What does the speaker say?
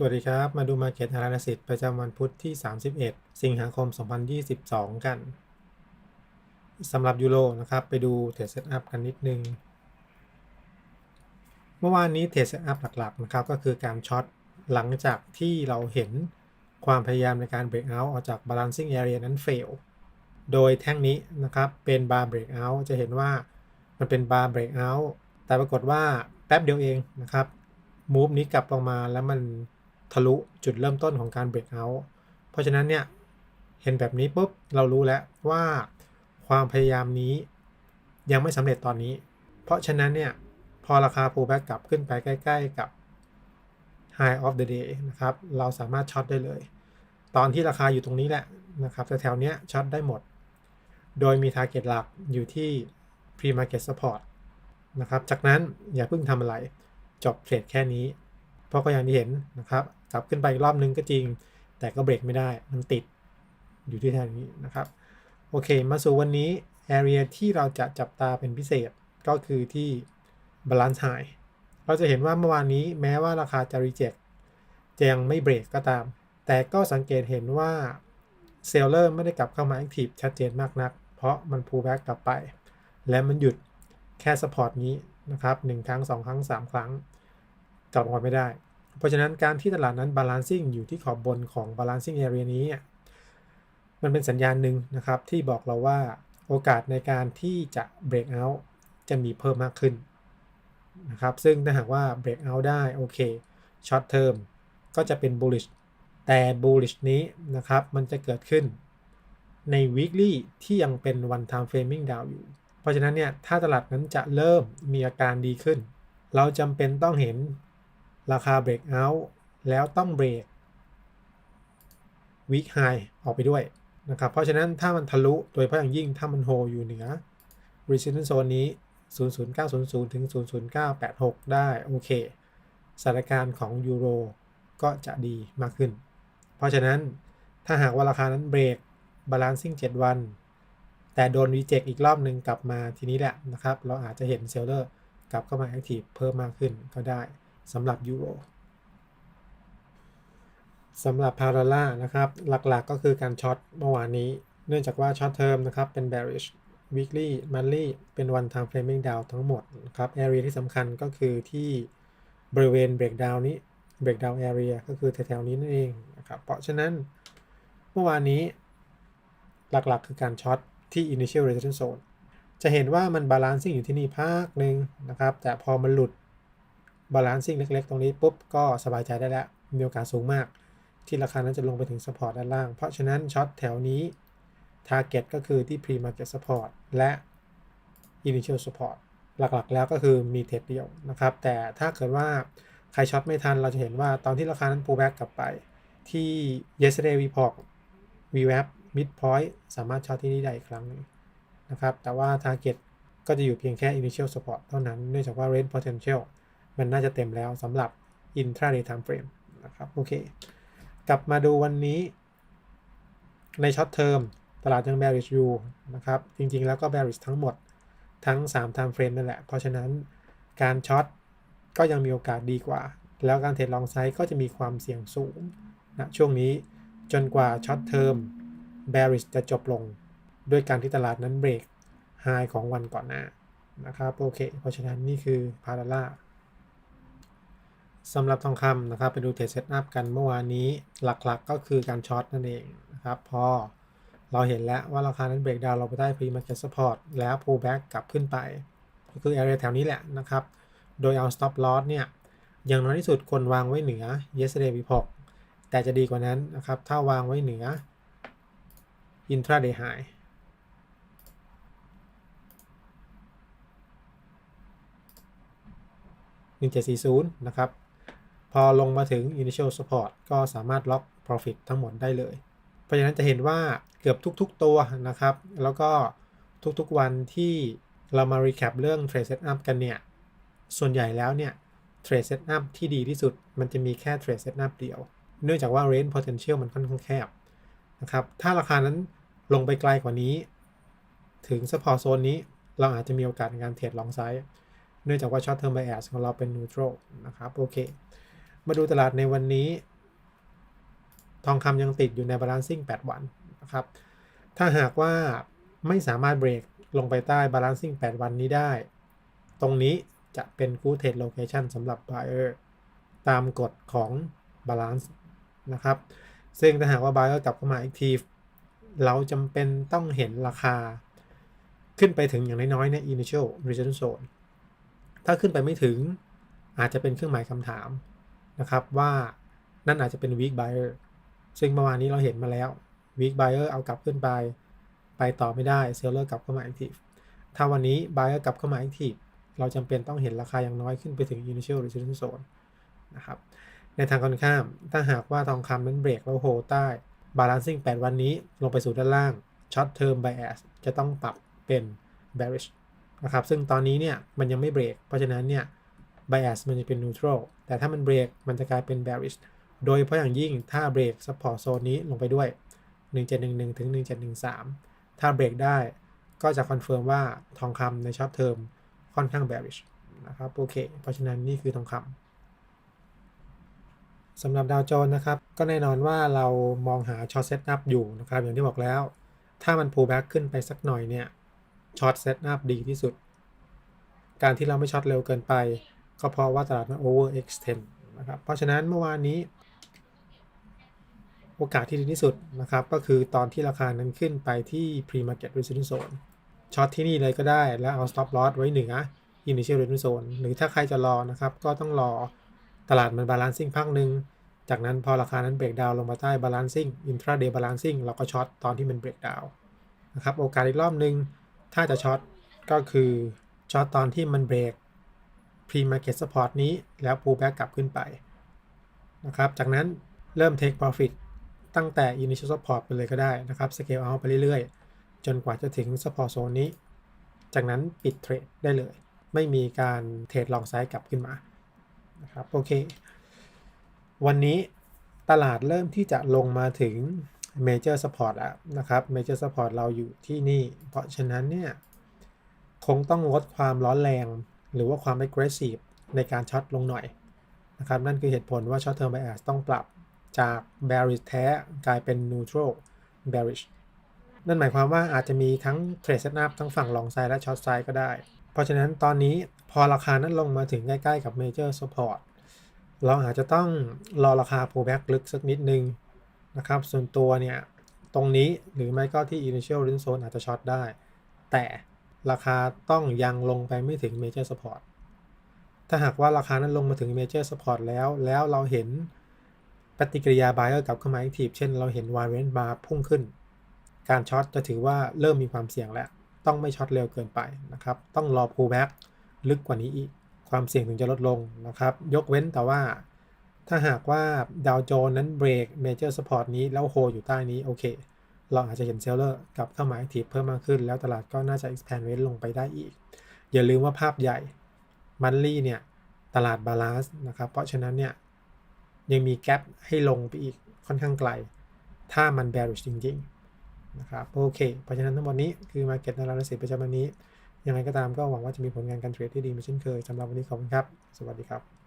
สวัสดีครับ มาดู Market Analysis ประจำวันพุธที่ 31 สิงหาคม 2022 กันสำหรับยูโรนะครับ ไปดูเทรดเซตอัพกันนิดนึง เมื่อวานนี้เทรดเซตอัพหลักๆนะครับ ก็คือการช็อตหลังจากที่เราเห็นความพยายามในการ break out ออกจาก balancing area นั้น fail โดยแท่งนี้นะครับ เป็น bar break out จะเห็นว่ามันเป็น bar break out แต่ปรากฏว่าแป๊บเดียวเองนะครับมูฟนี้กลับลงมาแล้วมัน ทะลุจุดเริ่มต้นของการ break out เพราะฉะนั้นเนี่ย เห็นแบบนี้ปุ๊บ เรารู้แล้วว่าความพยายามนี้ยังไม่สำเร็จตอนนี้ เพราะฉะนั้นเนี่ย พอราคา pullback กลับขึ้นไปใกล้ ๆกับ high of the day นะครับ เราสามารถช็อตได้เลย ตอนที่ราคาอยู่ตรงนี้แหละนะครับแถวๆเนี้ยช็อตได้หมด โดยมี target หลักอยู่ที่ pre market support นะครับ จากนั้นอย่าเพิ่งทำอะไร จบเทรดแค่นี้ เพราะก็อย่างที่เห็นนะครับ กลับขึ้นไปอีกรอบนึงก็จริง แต่ก็เบรกไม่ได้มันติดอยู่ที่แถวนี้นะครับ โอเค มาสู่วันนี้ area ที่เราจะจับตาเป็นพิเศษก็คือที่ balance high เราจะเห็นว่าเมื่อวานนี้แม้ว่าราคาจะ reject จะยังไม่เบรกก็ตาม แต่ก็สังเกตเห็นว่าเซลเลอร์ไม่ได้กลับเข้ามา active ชัดเจนมากนัก เพราะมัน pull back กลับไป และมันหยุดแค่ support นี้นะครับ1ครั้ง 2 ครั้ง 3 ครั้งกลับมาไม่ได้ เพราะฉะนั้นการที่ตลาดนั้น balancing อยู่ที่ขอบบนของ balancing area นี้ มันเป็นสัญญาณหนึ่งนะครับที่บอกเราว่าโอกาสในการที่จะ break out จะมีเพิ่มมากขึ้นนะครับซึ่งถ้าหากว่า break out ได้โอเค short term ก็จะเป็น bullish แต่ bullish นี้นะครับมันจะเกิดขึ้นใน weekly ที่ยังเป็น one time framing down อยู่ เพราะฉะนั้นเนี่ยถ้าตลาดนั้นจะเริ่มมีอาการดีขึ้น เราจำเป็นต้องเห็น ราคา break out แล้วต้องเบรก week high ออกไปด้วยนะครับ เพราะฉะนั้นถ้ามันทะลุโดยเฉพาะอย่างยิ่งถ้ามันโฮอยู่เหนือ resistance zone นี้ 00900 ถึง 00986 ได้ โอเคสถานการณ์ของยูโรก็จะดีมากขึ้น เพราะฉะนั้นถ้าหากว่าราคานั้นเบรก balancing 7วัน แต่โดน reject อีกรอบหนึ่งกลับมาทีนี้แหละนะครับ เราอาจจะเห็นเซลเลอร์กลับเข้ามา active เพิ่มมากขึ้นก็ได้ สำหรับยูโรสำหรับพาราล่านะครับหลักๆก็คือการช็อตเมื่อวานนี้ เนื่องจากว่าช็อตเทอมนะครับเป็น bearish weekly monthly เป็น one time framing down ทั้งหมดนะครับ area ที่สำคัญก็คือที่บริเวณ breakdown นี้ breakdown area ก็คือแถวๆนี้นั่นเองนะครับเพราะฉะนั้นเมื่อวานนี้ หลักๆ คือการช็อตที่ initial resistance zone จะเห็นว่ามัน balancing อยู่ที่นี่ภาคหนึ่งนะครับ แต่พอมันหลุด balancing เล็กๆ ตรงนี้ปุ๊บก็สบายใจได้แล้ว มีโอกาสสูงมาก ที่ราคานั้นจะลงไปถึง support ด้านล่าง เพราะฉะนั้นช็อตแถวนี้ target ก็คือที่ pre market support และ initial support หลักๆ แล้วก็คือมีเทรดเดียวนะครับ แต่ถ้าเกิดว่าใครช็อตไม่ทันเราจะเห็นว่าตอนที่ราคานั้น pull back กลับไป ที่ yesterday report VWAP mid point สามารถช็อตที่นี่ได้อีกครั้งนึงนะครับ แต่ว่า target ก็จะอยู่เพียงแค่ initial support เท่านั้น เนื่องจากว่า range potential มันน่าจะเต็มแล้วสำหรับ intraday time frame นะครับโอเค กลับมาดูวันนี้ในช็อตเทอมตลาดยัง bearish อยู่นะครับ จริงๆ แล้วก็ bearish ทั้งหมดทั้ง 3 time frame นั่นแหละ เพราะฉะนั้นการช็อตก็ยังมีโอกาสดีกว่า แล้วการเทรดลองไซด์ก็จะมีความเสี่ยงสูงนะช่วงนี้จนกว่าช็อตเทอม bearish จะจบลง ด้วยการที่ตลาดนั้นเบรก high ของวันก่อนหน้านะครับโอเค เพราะฉะนั้นนี่คือพาราล่า สำหรับทองคำนะครับไปดูเทรดเซตอัพกันเมื่อวานนี้หลักๆกก็คือการช็อตนั่นเองนะครับพอเราเห็นแล้วว่าราคานั้นเบรกดาวเราไปได้ pre market support แล้ว pull back กลับขึ้นไป ก็คือ area แถวนี้แหละนะครับ โดยเอา stop loss เนี่ย อย่างน้อยที่สุดคนวางไว้เหนือ yesterday report แต่จะดีกว่านั้นนะครับ ถ้าวางไว้เหนือ intraday high 1740 นะครับ พอลงมาถึง initial support ก็สามารถล็อก profit ทั้งหมดได้เลย เพราะฉะนั้นจะเห็นว่าเกือบทุกๆตัวนะครับ แล้วก็ทุกๆวันที่เรามา recap เรื่อง trade setup กันเนี่ย ส่วนใหญ่แล้วเนี่ย trade setup ที่ดีที่สุดมันจะมีแค่ trade setup เดียว เนื่องจากว่า range potential มันค่อนข้างแคบนะครับ ถ้าราคานั้นลงไปไกลกว่านี้ ถึง support zone นี้เราอาจจะมีโอกาสในการเทรดลองไซด์เนื่องจากว่า short term bias ของเราเป็น neutral นะครับ โอเค มาดูตลาดในวันนี้ ทองคำยังติดอยู่ใน balancing 8 วันนะครับ ถ้าหากว่าไม่สามารถเบรกลงไปใต้ balancing 8 วันนี้ได้ ตรงนี้จะเป็น good trade location สำหรับ buyer ตามกฎของ balance นะครับ ซึ่งถ้าหากว่า buyer กลับเข้ามา active เราจำเป็นต้องเห็นราคา ขึ้นไปถึงอย่างน้อยๆใน initial resistance zone ถ้าขึ้นไปไม่ถึงอาจจะเป็นเครื่องหมายคำถาม นะครับว่านั่นอาจจะเป็น weak buyer ซึ่งเมื่อวานนี้เราเห็นมาแล้ว weak buyer เอากลับขึ้นไป ไปต่อไม่ได้ seller กลับเข้ามา active ถ้าวันนี้ buyer กลับเข้ามา active เราจำเป็นต้องเห็นราคาอย่างน้อยขึ้นไปถึง initial resistance zone นะครับในทางกันข้าม ถ้าหากว่าทองคำนั้นเบรกแล้วโฮใต้ balancing 8 วันนี้ลงไปสู่ด้านล่าง short term bias จะต้องปรับเป็น bearish นะครับ ซึ่งตอนนี้เนี่ยมันยังไม่เบรก เพราะฉะนั้นเนี่ย bias มันจะเป็น neutral แต่ถ้ามันเบรกมันจะกลายเป็น bearish โดยเฉพาะอย่างยิ่งถ้าเบรก support zone นี้ลงไปด้วย 1711 ถึง 1713 ถ้าเบรกได้ก็จะคอนเฟิร์มว่าทองคำใน short term ค่อนข้าง bearish นะครับโอเค เพราะฉะนั้นนี่คือทองคำสำหรับดาวโจนส์นะครับ ก็แน่นอนว่าเรามองหา short setup อยู่นะครับอย่างที่บอกแล้ว ถ้ามัน pull back ขึ้นไปสักหน่อยเนี่ยช็อตเซตอัพดีที่สุด การที่เราไม่ช็อตเร็วเกินไป ก็เพราะว่าตลาดมัน over extend นะครับเพราะฉะนั้นเมื่อวานนี้ โอกาสที่ดีที่สุดนะครับ ก็คือตอนที่ราคานั้นขึ้นไปที่ pre market resistance zone ช็อตที่นี่เลยก็ได้แล้วเอา stop loss ไว้เหนือ initial resistance zone หรือถ้าใครจะรอนะครับ ก็ต้องรอตลาดมัน balancing พักหนึ่งจากนั้นพอราคานั้นเบรกดาวลงมาใต้ balancing intraday balancing เราก็ช็อตตอนที่มันเบรกดาวนะครับโอกาสอีกรอบหนึ่งถ้าจะช็อตก็คือช็อตตอนที่มันเบรก pre market support นี้แล้ว pull back กลับขึ้นไปนะครับจากนั้นเริ่ม take profit ตั้งแต่ initial support ไปเลยก็ได้นะครับ scale out ไปเรื่อยๆ จนกว่าจะถึง support zone นี้ จากนั้นปิดเทรดได้เลย ไม่มีการเทรดลองไซด์กลับขึ้นมานะครับโอเค วันนี้ตลาดเริ่มที่จะลงมาถึง Major Support แล้วนะครับ Major Support เราอยู่ที่นี่ เพราะฉะนั้นเนี่ย คงต้องลดความร้อนแรง หรือว่าความ aggressive ในการช็อตลงหน่อยนะครับนั่นคือเหตุผลว่า short term bias ต้องปรับจาก bearish แท้กลายเป็น neutral bearish นั่นหมายความว่าอาจจะมีทั้ง trade setup ทั้งฝั่ง long side และ short side ก็ได้ เพราะฉะนั้นตอนนี้พอราคานั้นลงมาถึงใกล้ๆกับ major support เราอาจจะต้องรอราคา pullback ลึกสักนิดนึงนะครับส่วนตัวเนี่ยตรงนี้หรือไม่ก็ที่ initial range zone อาจจะช็อตได้ แต่ ราคาต้องยังลงไปไม่ถึง major support ถ้าหากว่าราคานั้นลงมาถึง major support แล้ว แล้วเราเห็นปฏิกิริยา buyer กลับเข้ามา active เช่นเราเห็น variance bar พุ่งขึ้น การช็อตจะถือว่าเริ่มมีความเสี่ยงแล้ว ต้องไม่ช็อตเร็วเกินไปนะครับ ต้องรอ pullback ลึกกว่านี้อีก ความเสี่ยงถึงจะลดลงนะครับ ยกเว้นแต่ว่า ถ้าหากว่าดาวโจนนั้นเบรก major support นี้แล้วโฮอยู่ใต้นี้โอเค เราอาจจะเห็นเซลเลอร์กลับเข้ามา active เพิ่มมากขึ้น แล้วตลาดก็น่าจะ expand range ลงไปได้อีก อย่าลืมว่าภาพใหญ่มันลี่เนี่ยตลาดบาลานซ์นะครับเพราะฉะนั้นเนี่ยยังมีแกลบให้ลงไปอีกค่อนข้างไกล ถ้ามัน bearish จริงๆนะครับโอเค เพราะฉะนั้นทั้งหมดนี้คือ Market Analysis ประจำวันนี้ ยังไงก็ตามก็หวังว่าจะมีผลงานการเทรดที่ดีมือนเช่นเคยสำหรับวันนี้ขอบคุณครับ สวัสดีครับ